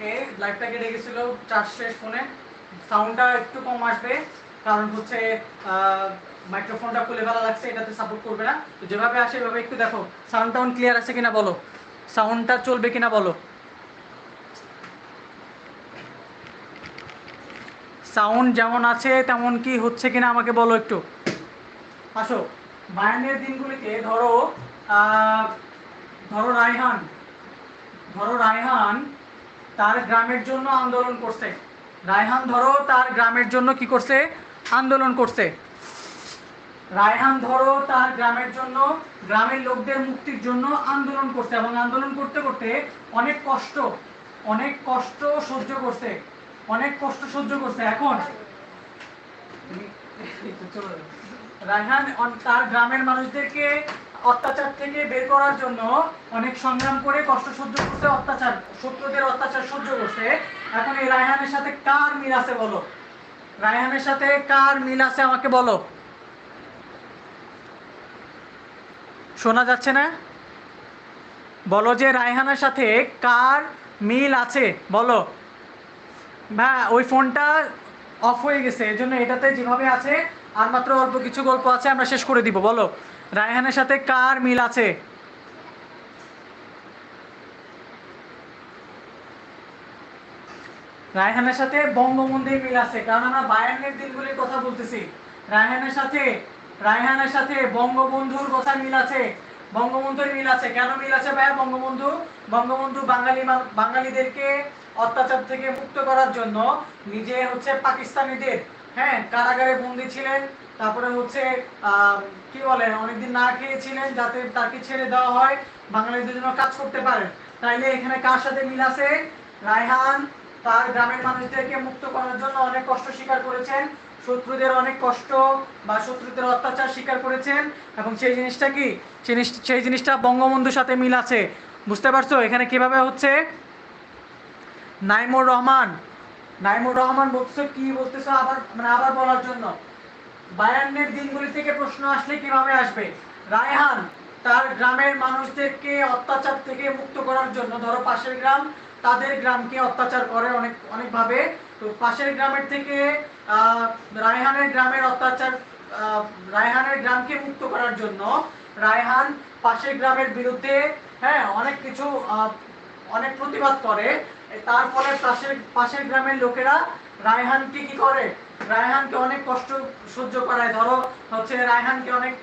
ওকে লাইভটা কেটে গেছিল চার্জ শেষ ফোনে। সাউন্ডটা একটু কম আসবে, কারণ হচ্ছে মাইক্রোফোনটা খুলে ফেলা লাগছে, এটাতে সাপোর্ট করবে না। তো যেভাবে আসে এভাবে একটু দেখো সাউন্ড টাউন ক্লিয়ার আছে কিনা বলো? সাউন্ডটা চলবে কিনা বলো? সাউন্ড যেমন আছে, তেমন কি হচ্ছে কিনা আমাকে বলো একটু। আসো, বায়ানের দিনগুলিতে ধরো ধরো রায়হান ধরো রায়হান তার গ্রামের জন্য আন্দোলন করছে। রায়হান, ধরো, তার গ্রামের জন্য কি করছে? আন্দোলন করছে। রায়হান, ধরো, তার গ্রামের জন্য, গ্রামের লোকদের মুক্তির জন্য আন্দোলন করছে এবং আন্দোলন করতে করতে অনেক কষ্ট অনেক কষ্ট সহ্য করছে, অনেক কষ্ট সহ্য করছে। এখন রায়হান তার গ্রামের মানুষদেরকে অত্যাচার থেকে বের করার জন্য অনেক সংগ্রাম করে কষ্ট সহ্য করছে অত্যাচার, শত্রুদের অত্যাচার সহ্য করছে। এখন এই রায়হানের সাথে কার মিল আছে বলো? রায়হানের সাথে কার মিল আছে আমাকে বলো? শোনা যাচ্ছে না? বলো যে রায়হানের সাথে কার মিল আছে, বলো। হ্যাঁ ওই ফোনটা অফ হয়ে গেছে এই জন্য এটাতে যেভাবে আছে আর মাত্র অল্প কিছু গল্প আছে, আমরা শেষ করে দিব, বলো। রায়হানের সাথে কার মিল আছে? রায়হানের সাথে বঙ্গবন্ধুর মিল আছে কারণ আমরা বায়ান্নের দিনগুলির কথা বলতেছি। রায়হানের সাথে রায়হানের সাথে বঙ্গবন্ধুর কথা মিল আছে, বঙ্গবন্ধুর মিল আছে। কেন মিল আছে ভাইয়া বঙ্গবন্ধু? বঙ্গবন্ধু বাঙালি বাঙালিদেরকে অত্যাচার থেকে মুক্ত করার জন্য নিজে হচ্ছে পাকিস্তানিদের হ্যাঁ কারাগারে বন্দী ছিলেন, তারপরে হচ্ছে কি বলে, অনেকদিন না খেয়েছিলেন যাতে তাকে ছেড়ে দেওয়া হয়, বাঙালিদের জন্য কাজ করতে পারেন। তাইলে এখানে কার সাথে মিল আছে? রায়হান, তার গ্রামের মানুষদেরকে মুক্ত করার জন্য অনেক কষ্ট স্বীকার করেছেন, শত্রুদের অনেক কষ্ট বা শত্রুদের অত্যাচার স্বীকার করেছেন, এবং সেই জিনিসটা কি? সেই জিনিসটা বঙ্গবন্ধুর সাথে মিল আছে। বুঝতে পারছ? এখানে কীভাবে হচ্ছে? নাইমুর রহমান নাইমুর রহমান বলতেছো কি বলতেছে আবার মানে আবার বলার জন্য? বায়ান্নের দিনগুলি থেকে প্রশ্ন আসলে কীভাবে আসবে? রায়হান, তার গ্রামের মানুষদেরকে অত্যাচার থেকে মুক্ত করার জন্য, ধরো পাশের গ্রাম, তাদের গ্রামকে অত্যাচার করে অনেক, অনেকভাবে। তো পাশের গ্রামের থেকে রায়হানের গ্রামের অত্যাচার রায়হানের গ্রামকে মুক্ত করার জন্য, রায়হান পাশের গ্রামের বিরুদ্ধে হ্যাঁ অনেক কিছু অনেক প্রতিবাদ করে। তার ফলে পাশের পাশের গ্রামের লোকেরা রায়হানকে কি করে? রায়হানকে অনেক কষ্ট সহ্য করায়। ধরো হচ্ছে রায়হানকে অনেক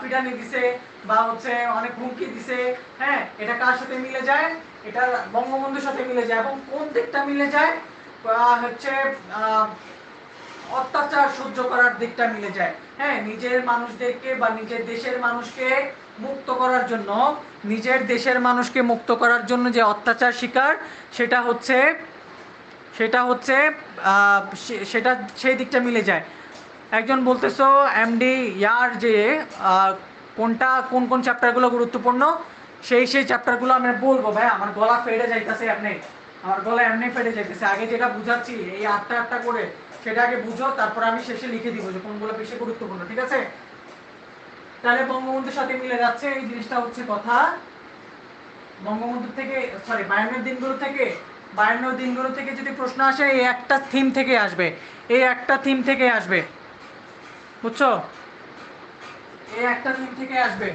পিটানি দিছে বা হচ্ছে অনেক হুমকি দিছে। হ্যাঁ এটা কার সাথে মিলে যায়? এটা বঙ্গবন্ধুর সাথে মিলে যায়। এবং কোন দিকটা মিলে যায়? হচ্ছে অত্যাচার সহ্য করার দিকটা মিলে যায়। হ্যাঁ নিজের মানুষদেরকে বা নিজের দেশের মানুষকে মুক্ত করার জন্য, নিজের দেশের মানুষকে মুক্ত করার জন্য যে অত্যাচার শিকার, সেটা হচ্ছে সেটা হচ্ছে সেটা, সেই দিকটা মিলে যায়। একজন বলতেছো, এমডি ইয়ার যে কোনটা, কোন কোন চ্যাপ্টারগুলো গুরুত্বপূর্ণ, সেই সেই চ্যাপ্টারগুলো আমি বলব, ভাই, আমার গলা ফেটে যাইতেছে আপনি আমার গলা এমনি ফেটে যাইতেছে। আগে যেটা বুঝাচ্ছি, এই আটটা আটটা করে সেটা আগে বুঝো, তারপর আমি শেষে লিখে দিব যে কোনগুলো বেশি গুরুত্বপূর্ণ, ঠিক আছে? তাহলে বঙ্গবন্ধুর সাথে মিলে যাচ্ছে, এই জিনিসটা হচ্ছে কথা। বঙ্গবন্ধু থেকে সরি বায়ান্নের দিনগুলো থেকে, বায়ান্নের দিনগুলো থেকে যদি প্রশ্ন আসে, এই একটা থিম থেকে আসবে, এই একটা থিম থেকে আসবে। বুঝছ? এই একটা থিম থেকে আসবে।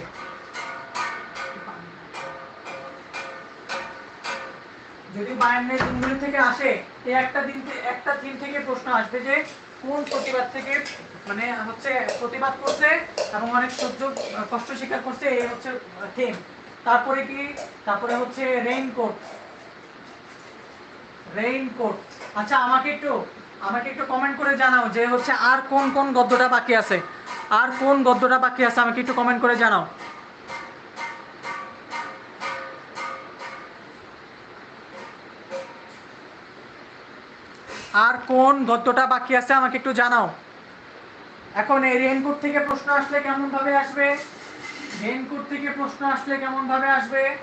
যদি বায়ান্নের দিনগুলো থেকে আসে এই একটা দিন একটা থিম থেকে প্রশ্ন আসবে যে, কোন প্রতিবাদ থেকে মানে হচ্ছে প্রতিবাদ করছে এবং অনেক সহ্য, কষ্ট স্বীকার করছে, এই হচ্ছে থিম তারপরে কি? তারপরে হচ্ছে রেইনকোট রেইনকোট আচ্ছা আমাকে একটু আমাকে একটু কমেন্ট করে জানাও যে হচ্ছে আর কোন কোন গদ্যটা বাকি আছে? আর কোন গদ্যটা বাকি আছে? আমাকে একটু কমেন্ট করে জানাও। আর কোন গদ্যটা বাকি আছে আমাকে একটু জানাও। এখন এই রেনকোট থেকে প্রশ্ন আসলে কেমন ভাবে আসবে? রেনকোট থেকে প্রশ্ন আসলে কেমন ভাবে আসবে?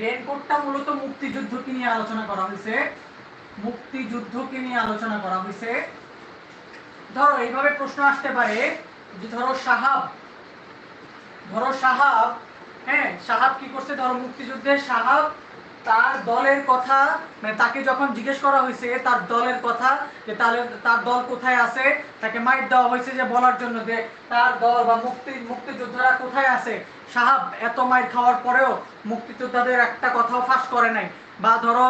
রেনকোটটা মূলত মুক্তিযুদ্ধকে নিয়ে আলোচনা করা হয়েছে। মুক্তিযুদ্ধকে নিয়ে আলোচনা করা হয়েছে। ধরো, এইভাবে প্রশ্ন আসতে পারে যে ধরো সাহাব ধরো সাহাব হ্যাঁ সাহাব কি করছে? ধরো মুক্তিযুদ্ধের সাহাব তার দলের কথা মানে তাকে যখন জিজ্ঞেস করা হয়েছে, তার দলের কথা যে তাহলে তার দল কোথায় আছে, তাকে মাইট দেওয়া হয়েছে যে বলার জন্য যে তার দল বা মুক্তি, মুক্তিযোদ্ধারা কোথায় আছে? সাহাব এত মাইট খাওয়ার পরেও মুক্তিযোদ্ধাদের একটা কথাও ফাঁস করে নাই। বা ধরো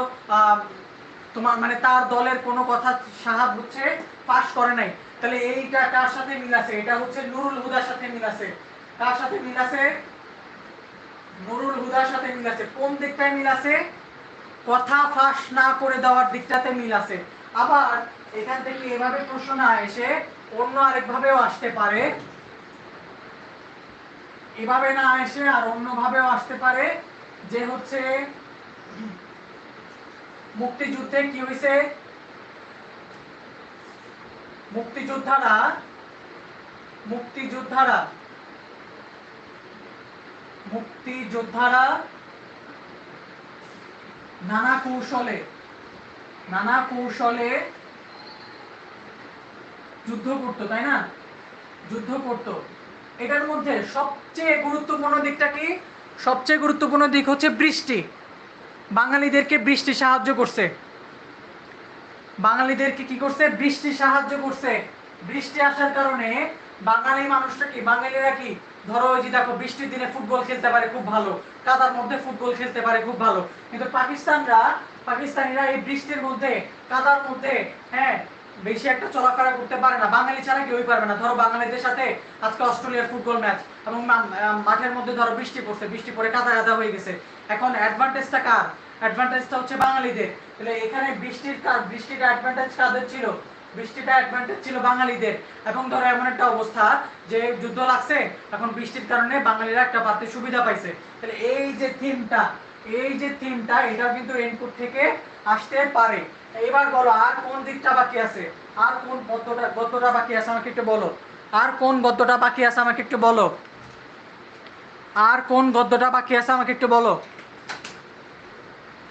তোমার মানে তার দলের কোনো কথা সাহাব হচ্ছে পাশ করে নাই। তাহলে এইটা কার সাথে মিল আছে? এটা হচ্ছে নুরুল হুদার সাথে মিল আছে। কার সাথে মিল আছে? নুরুল হুদার সাথে মিল আছে। কোন দিকটায় মিল আছে? কথা ফাঁস না করে দেওয়ার দিকটাতে মিল আছে। আবার এখান থেকে এভাবে প্রশ্ন না এসে অন্য আরেকভাবেও আসতে পারে। এভাবে না এসে আর অন্যভাবেও আসতে পারে, যে হচ্ছে মুক্তিযুদ্ধে কি হয়েছে মুক্তিযোদ্ধারা মুক্তিযোদ্ধারা মুক্তিযোদ্ধারা নানা কৌশলে নানা কৌশলে যুদ্ধ করতো, তাই না? যুদ্ধ করতো। এটার মধ্যে সবচেয়ে গুরুত্বপূর্ণ দিকটা কি? সবচেয়ে গুরুত্বপূর্ণ দিক হচ্ছে বৃষ্টি। বাঙালিদেরকে বৃষ্টি সাহায্য করছে। বাঙালিদেরকে কি করছে? বৃষ্টি সাহায্য করছে। বৃষ্টি আসার কারণে বাঙালি মানুষটা কি? বাঙালিরা কি? ধরো ওই যে দেখো, বৃষ্টির দিনে ফুটবল খেলতে পারে খুব ভালো। কাদার মধ্যে ফুটবল খেলতে পারে খুব ভালো। কিন্তু পাকিস্তানরা, পাকিস্তানিরা এই বৃষ্টির মধ্যে, কাদার মধ্যে হ্যাঁ বেশি একটা চলাফেরা করতে পারে না। বাঙালি ছাড়া কেউই পারবে না। ধরো বাঙালিদের সাথে আজকে অস্ট্রেলিয়ার ফুটবল ম্যাচ এবং মাঠের মধ্যে ধরো বৃষ্টি পড়ছে, বৃষ্টি পড়ে কাদা কাদা হয়ে গেছে। এখন অ্যাডভান্টেজটা কার? অ্যাডভান্টেজটা হচ্ছে বাঙালিদের। তাহলে এখানে বৃষ্টির কার বৃষ্টিটা অ্যাডভান্টেজ কাদের ছিল? বৃষ্টিটা অ্যাডভান্টেজ ছিল বাঙালিদের। এবং ধরো এমন একটা অবস্থা যে যুদ্ধ লাগছে, এখন বৃষ্টির কারণে বাঙালিরা একটা পাতে সুবিধা পাইছে। তাহলে এই যে থিমটা এই যে থিমটা এটাও কিন্তু ইনপুট থেকে আসতে পারে। এবার বলো, আর কোন দিকটা বাকি আছে? আর কোন গদ্যটা গদ্যটা বাকি আছে আমাকে একটু বলো। আর কোন গদ্যটা বাকি আছে আমাকে একটু বলো। আর কোন গদ্যটা বাকি আছে আমাকে একটু বলো।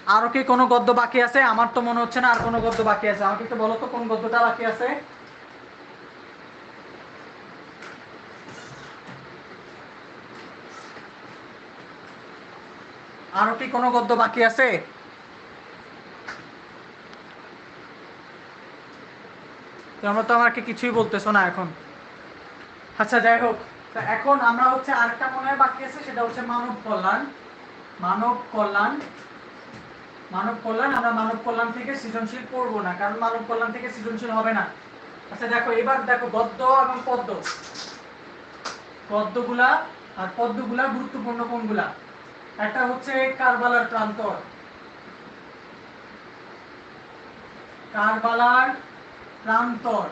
আরও কি কোনো গদ্য বাকি আছে? আমার তো মনে হচ্ছে না আর কোনো গদ্য বাকি আছে। আমাকে একটু বলো তো, কোন গদ্যটা বাকি আছে? আরও কি কোনো গদ্য বাকি আছে? তোমরা তো আমাকে কিছুই বলতেছো না এখন। আচ্ছা যাই হোক এখন আমরা হচ্ছে আরেকটা মনে হয় বাকি আছে, সেটা হচ্ছে মানব কল্যাণ। মানব কল্যাণ মানব কল্যাণ, আমরা মানব কল্যাণ থেকে সৃজনশীল পড়ব না, কারণ মানব কল্যাণ থেকে সৃজনশীল হবে না। আচ্ছা দেখো, এবার দেখো, গদ্য এবং পদ্য। পদ্যগুলা আর পদ্যগুলা গুরুত্বপূর্ণ কোনগুলা? একটা হচ্ছে কারবালার প্রান্তর। কারবালার প্রান্তর।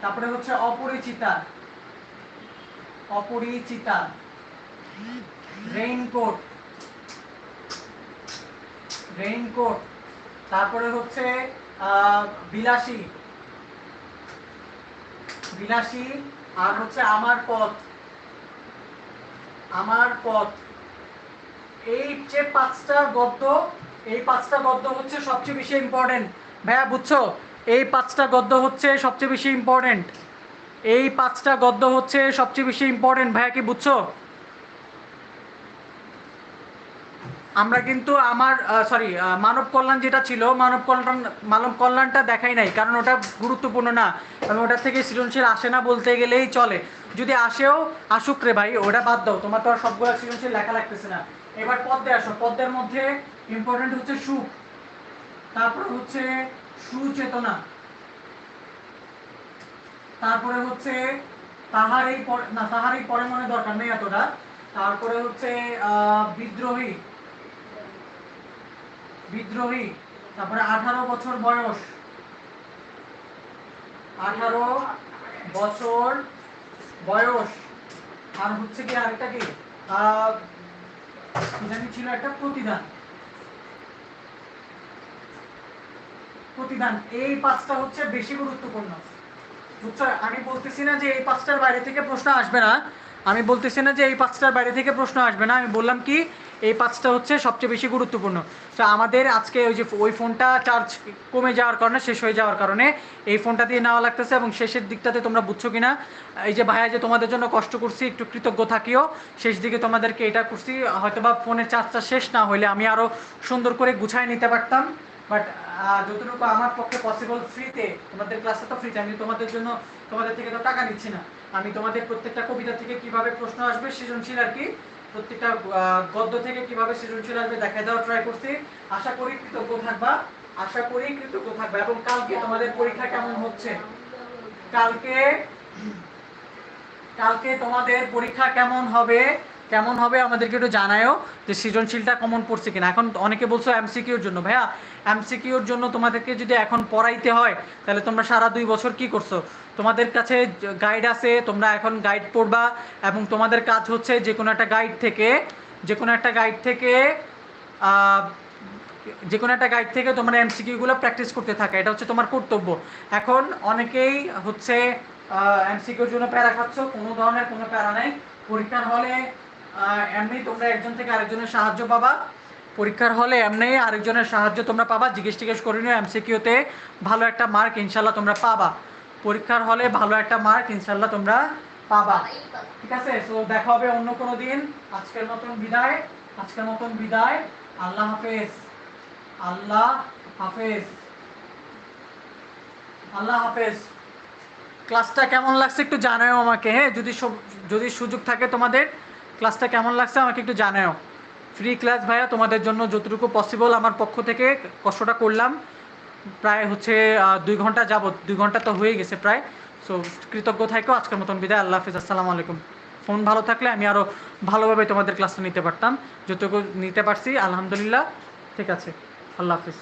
তারপরে হচ্ছে অপরিচিতা। অপরিচিতা। রেইনকোট। রেইনকোট। তারপরে হচ্ছে বিলাসী। বিলাসী আর হচ্ছে আমার পথ। আমার পথ। এই যে পাঁচটা গদ্য, এই পাঁচটা গদ্য হচ্ছে সবচেয়ে বেশি ইম্পর্টেন্ট ভাইয়া, বুঝছ? এই পাঁচটা গদ্য হচ্ছে সবচেয়ে বেশি ইম্পর্টেন্ট এই পাঁচটা গদ্য হচ্ছে সবচেয়ে বেশি ইম্পর্টেন্ট ভাইয়া, কি বুঝছ? আমরা কিন্তু আমার সরি মানব কল্যাণ যেটা ছিল, মানব কল্যাণ, মানব কল্যাণটা দেখাই নাই, কারণ ওটা গুরুত্বপূর্ণ না। এবং ওটার থেকে সৃজনশীল আসে না বলতে গেলেই চলে। যদি আসেও, আসুক রে ভাই, ওটা বাদ দাও, তোমার তো আর সবগুলো সৃজনশীল লেখা লাগতেছে না। এবার পদ্মে আসো, পদ্মের মধ্যে ইম্পর্টেন্ট হচ্ছে সুখ তারপর হচ্ছে সুচেতনা। তারপরে হচ্ছে তাহার এই না, তাহার এই পরে মনে দরকার নেই এতটা। তারপরে হচ্ছে বিদ্রোহী। বিদ্রোহী, তারপরে আঠারো বছর বয়স। আঠারো বছর বয়স। আর হচ্ছে কি আরেকটা কি? কি ছিল একটা প্রতিদান। প্রতিদান, এই পাঁচটা হচ্ছে বেশি গুরুত্বপূর্ণ। বুঝছ? আমি বলতেছি না যে এই পাঁচটার বাইরে থেকে প্রশ্ন আসবে না। আমি বলতেছি না যে এই পাঁচটার বাইরে থেকে প্রশ্ন আসবে না, আমি বললাম কি, এই পাঁচটা হচ্ছে সবচেয়ে বেশি গুরুত্বপূর্ণ। তো আমাদের আজকে ওই যে ওই ফোনটা চার্জ কমে যাওয়ার কারণে, শেষ হয়ে যাওয়ার কারণে এই ফোনটা দিয়ে নেওয়া লাগতেছে এবং শেষের দিকটাতে তোমরা বুঝছ কি না এই যে ভাইয়া, যে তোমাদের জন্য কষ্ট করছি, একটু কৃতজ্ঞ থাকিও। শেষ দিকে তোমাদেরকে এটা করছি, হয়তোবা ফোনের চার্জটা শেষ না হলে আমি আরও সুন্দর করে গুছায় নিতে পারতাম। বাট যতটুকু আমার পক্ষে পসিবল ফ্রিতে তোমাদের ক্লাসটা তো ফ্রিতে আমি তোমাদের জন্য তোমাদের থেকে তো টাকা নিচ্ছি না। আমি তোমাদের প্রত্যেকটা কবিতা থেকে কীভাবে প্রশ্ন আসবে সৃজনশীল আর কি। প্রত্যেকটা গদ্য থেকে কীভাবে সৃজনশীল আসবে দেখা দেওয়ার ট্রাই করছি। আশা করি কৃতজ্ঞ থাকবা, আশা করি কৃতজ্ঞ থাকবা। এবং কালকে তোমাদের পরীক্ষা কেমন হচ্ছে? কালকে কালকে তোমাদের পরীক্ষা কেমন হবে? কেমন হবে আমাদেরকে একটু জানায়ও যে সৃজনশীলটা কমন পড়ছে কিনা। এখন অনেকে বলছো এমসিকিউর জন্য। ভাইয়া, এমসিকিউর জন্য তোমাদেরকে যদি এখন পড়াইতে হয়, তাহলে তোমরা সারা দুই বছর কি করছ? তোমাদের কাছে গাইড আছে, তোমরা এখন গাইড পড়বা এবং তোমাদের কাজ হচ্ছে যে কোনো একটা গাইড থেকে, যে কোনো একটা গাইড থেকে যে কোনো একটা গাইড থেকে তোমরা এমসিকিউগুলো প্র্যাকটিস করতে থাকা। এটা হচ্ছে তোমার কর্তব্য। এখন অনেকেই হচ্ছে এমসিকিউর জন্য প্যারা খাচ্ছ। কোনো ধরনের কোনো প্যারা নেই। পরীক্ষার হলে এমনি তোমরা একজন থেকে আরেকজনের সাহায্য পাবা। পরীক্ষার হলে এমনি আরেকজনের সাহায্য তোমরা পাবা। জিজ্ঞেস টিজ্ঞেস করে নিও এমসিকিউতে ভালো একটা মার্ক ইনশাল্লাহ তোমরা পাবা। পরীক্ষার হলে ভালো একটা মার্ক ইনশাল্লাহ তোমরা পাবা। ঠিক আছে? সো দেখা হবে অন্য কোনো দিন। আজকের মতন বিদায়। আজকের মতন বিদায়। আল্লাহ হাফেজ। আল্লাহ হাফেজ। আল্লাহ হাফেজ। ক্লাসটা কেমন লাগছে একটু জানাও আমাকে হ্যাঁ? যদি যদি সুযোগ থাকে তোমাদের ক্লাসটা কেমন লাগছে আমাকে একটু জানাও ফ্রি ক্লাস ভাইয়া, তোমাদের জন্য যতটুকু পসিবল আমার পক্ষ থেকে কষ্টটা করলাম। প্রায় হচ্ছে দুই ঘণ্টা যাবত দুই ঘণ্টা তো হয়ে গেছে প্রায়। সো কৃতজ্ঞ থাকো আজকের মতন বিদায়, আল্লাহ হাফিজ, আসসালামু আলাইকুম। ফোন ভালো থাকলে আমি আরও ভালোভাবে তোমাদের ক্লাসটা নিতে পারতাম। যতটুকু নিতে পারছি, আলহামদুলিল্লাহ। ঠিক আছে, আল্লাহ হাফিজ।